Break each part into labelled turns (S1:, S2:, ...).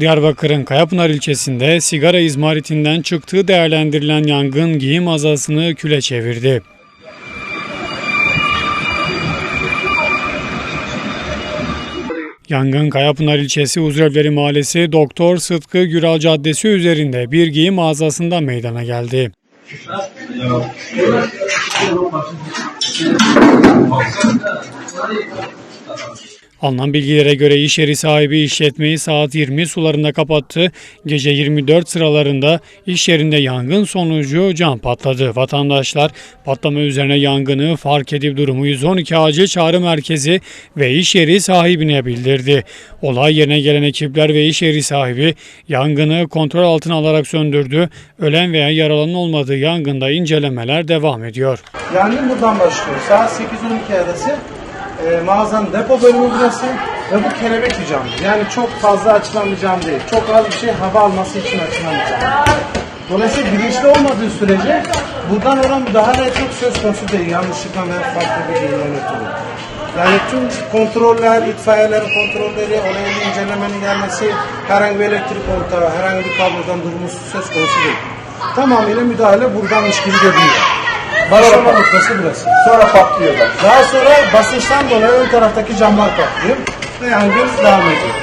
S1: Diyarbakır'ın Kayapınar ilçesinde sigara izmaritinden çıktığı değerlendirilen yangın giyim mağazasını küle çevirdi. Yangın Kayapınar ilçesi Huzurevleri Mahallesi Doktor Sıtkı Güral Caddesi üzerinde bir giyim mağazasında meydana geldi. Alınan bilgilere göre iş yeri sahibi işletmeyi saat 20 sularında kapattı. Gece 24 sıralarında iş yerinde yangın sonucu cam patladı. Vatandaşlar patlama üzerine yangını fark edip durumu 112 acil çağrı merkezi ve iş yeri sahibine bildirdi. Olay yerine gelen ekipler ve iş yeri sahibi yangını kontrol altına alarak söndürdü. Ölen veya yaralanan olmadığı yangında incelemeler devam ediyor.
S2: Yangın buradan başlıyor. Saat 8-12 arası e, mağazanın depo bölümü burası ve bu kelebek bir cam. Yani çok fazla açılan bir cam değil. Çok az bir şey hava alması için açılan bir cam. Dolayısıyla bilinçli olmadığı sürece buradan olan müdahale etmek söz konusu değil. Yanlışlıkla ve farklı bir durumdan ötürü. Yani tüm kontroller, itfaiyelerin kontrolleri, olayın incelemenin gelmesi, herhangi bir elektrik kontağı, herhangi bir kablodan durumu söz konusu değil. Tamamıyla müdahale buradanmış gibi görünüyor. Başlama noktası burası.
S3: Sonra patlıyor da.
S2: Daha sonra basınçtan dolayı ön taraftaki camlar patlıyor ve yangın devam ediyor.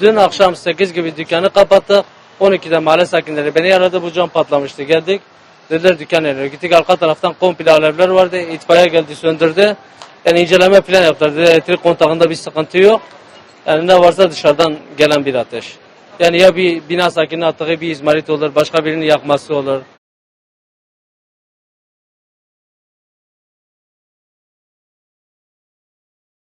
S4: Dün akşam 8 gibi dükkanı kapattık. 12'de mahalle sakinleri beni aradı bu cam patlamıştı geldik. Dediler dükkan yanıyor. Gittik arka taraftan komple alevler vardı. İtfaiye geldi söndürdü. Yani inceleme falan yaptılar. Dedi, elektrik kontağında bir sıkıntı yok. Ne varsa dışarıdan gelen bir ateş. Yani ya bir bina sakininin attığı bir izmarit olur, başka birinin yakması olur.